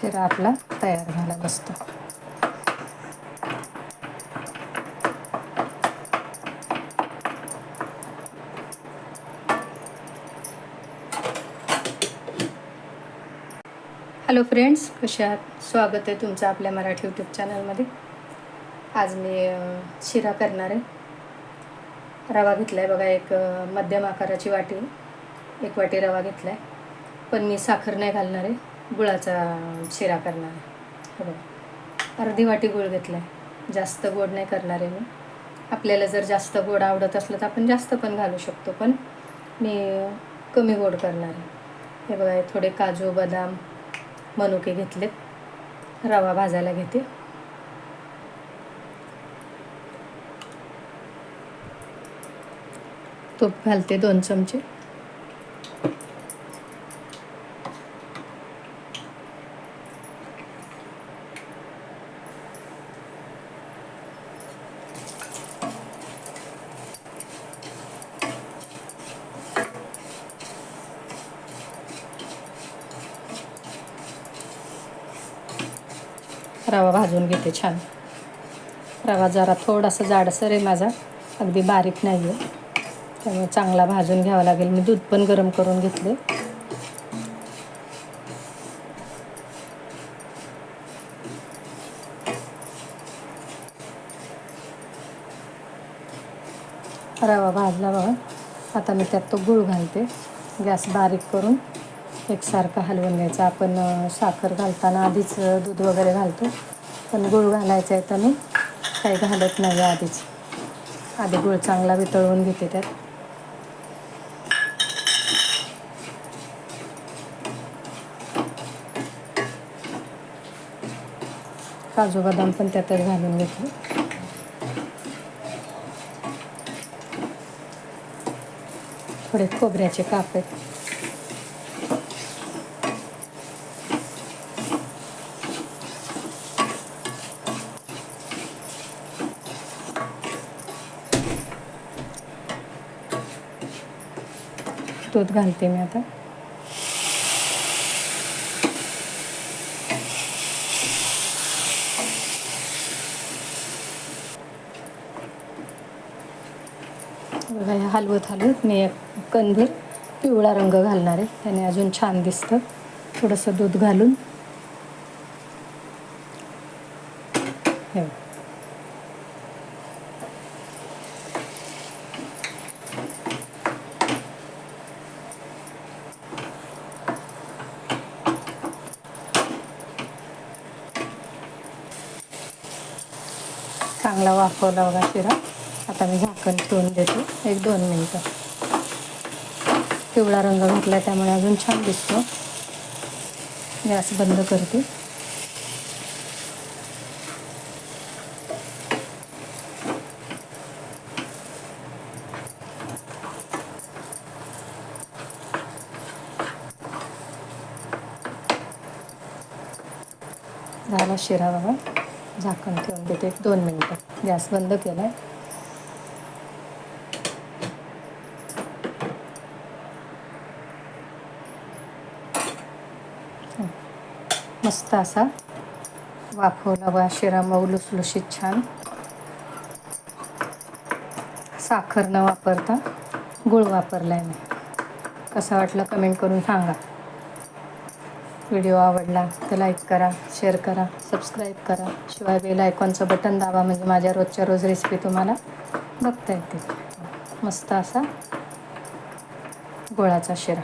शिरा आपला तयार झाला बसतो. हॅलो फ्रेंड्स कसे आहात? स्वागत आहे तुमचं आपल्या मराठी यूट्यूब चॅनलमध्ये आज मी शिरा करणार आहे. रवा घेतला आहे बघा एक मध्यम आकाराची वाटी. एक वाटी रवा घेतला आहे पण मी साखर नाही घालणार आहे. गुळाचा शिरा करणार आहे. हे बघा. अर्धी वाटी गुळ घेतला आहे जास्त गोड नाही करणार आहे मी. आपल्याला जर जास्त गोड आवडत असलं तर आपण जास्त पण घालू शकतो पण मी कमी गोड करणार आहे. हे बघा थोडे काजू बदाम मनुके घेतलेत. रवा भाजायला घेते. तूप घालते दोन चमचे. रवा भाजून घेते छान. रवा जरा थोडासा जाडसर आहे माझा. अगदी बारीक नाही आहे त्यामुळे चांगला भाजून घ्यावा लागेल. मी दूध पण गरम करून घेतले रवा भाजला बघा. आता मी त्यात तो गूळ घालते. गॅस बारीक करून. एकसारखं हलवून घ्यायचं. आपण साखर घालताना आधीच दूध वगैरे घालतो. पण गूळ घालायचं आहे तर मी काही घालत नाही आधीच. आधी गूळ चांगला वितळवून घेते त्यात. काजू बदाम पण त्यातच घालून घेतले थोडे खोबऱ्याचे काप आहेत. दूध घालते मी आता. हलवत हलवत मी एक कंदीर पिवळा रंग घालणार आहे. त्याने अजून छान दिसतं. थोडंसं दूध घालून. हे चांगला वाफवला बघा शिरा. आता मी झाकण ठेवून देते. एक दोन मिनटं. पिवळा रंग घातला त्यामुळे अजून छान दिसतो. गॅस बंद करते. झाला शिरा बघा. झाकण ठेवून देते. एक दोन मिनटं. गॅस बंद केला आहे मस्त असा वाफवला वा शिरा मऊ लुसलुशीत छान. साखर न वापरता गुळ वापरला आहे मी. कसा वाटला कमेंट करून सांगा. व्हिडिओ आवडला तर लाईक करा शेअर करा सबस्क्राईब करा. शिवाय बेल आयकॉनचं बटन दाबा म्हणजे माझ्या रोजच्या रोज रेसिपी तुम्हाला बघता येते मस्त असा गोळाचा शिरा.